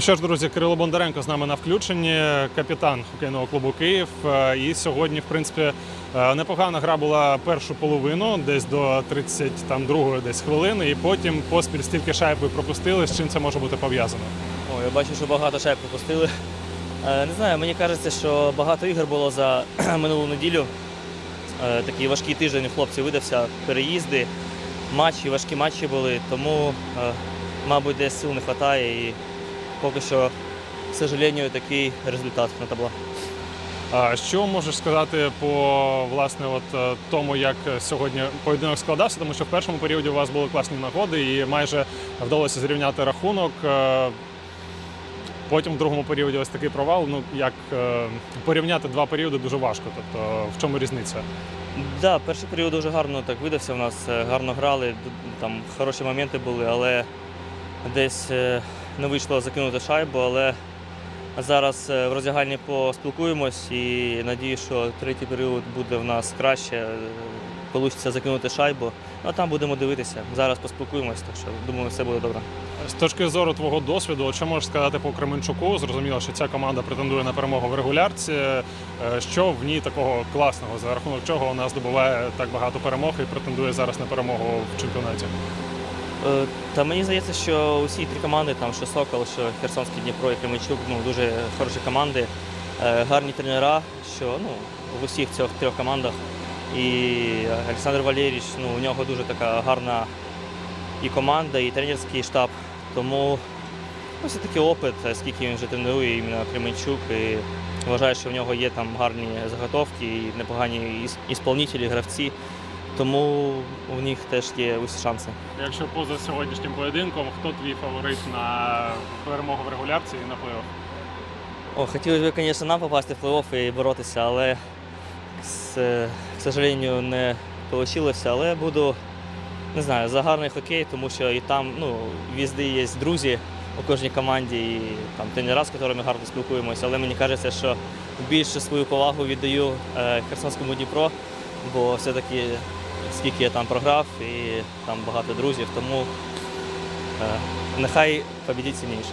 Що ж, друзі, Кирило Бондаренко з нами на включенні, капітан хокейного клубу Київ. Е, І сьогодні, в принципі, е, непогана гра була першу половину, десь до 32-ї десь хвилини, і потім поспіль стільки шайб ви пропустили. З чим це може бути пов'язано? О, я бачу, що багато шайб пропустили. Е, Не знаю, мені кажеться, що багато ігор було за минулу неділю. Такий важкий тиждень у хлопців видався, переїзди, матчі, важкі матчі були, тому, мабуть, десь сил не вистачає поки що, к сожалению, такий результат на табло. А Що можеш сказати по власне, от е, тому, як сьогодні поєдинок складався? Тому що в першому періоді у вас були класні нагоди і майже вдалося зрівняти рахунок. Е, Потім в другому періоді ось такий провал. Ну як е, порівняти два періоди дуже важко. Тобто, в чому різниця? Да, перший період дуже гарно так видався. У нас гарно грали, там хороші моменти були, але десь не вийшло закинути шайбу. Але зараз е, в роздягальні поспілкуємось і надію, що третій період буде в нас краще. Вийде закинути шайбу. Ну а там будемо дивитися. Зараз поспілкуємось, так що думаю, все буде добре. З точки зору твого досвіду, що можеш сказати по Кременчуку? Зрозуміло, що ця команда претендує на перемогу в регулярці. Е, Що в ній такого класного, за рахунок чого вона здобуває так багато перемог і претендує зараз на перемогу в чемпіонаті? Е, Та мені здається, що усі три команди, там що Сокол, що Херсонський Дніпро і Кременчук, ну дуже хороші команди, е, гарні тренера, що ну в усіх цих трьох командах. І Олександр Валерійович, ну у нього дуже така гарна і команда, і тренерський штаб. Тому ну, все-таки опит, е, скільки він вже тренує іменно Кременчук, і вважаю, що в нього є там гарні заготовки і непогані іс- ісполнителі, гравці. Тому у них теж є усі шанси. Якщо поза сьогоднішнім поєдинком, хто твій фаворит на перемогу в регулярці і на плей-офф? О, хотілося б, звісно, нам попасти в плей-офф і боротися, але, к, сожалению, не вийшло. Але буду, не знаю, за гарний хокей, тому що і там ну, візди є друзі у кожній команді, і там тренера, з якими гарно спілкуємося. Але мені кажеться, що більше свою повагу віддаю е, Херсонському Дніпро, бо все-таки скільки я там програв і там багато друзів, тому е, нехай побідіть сильніше.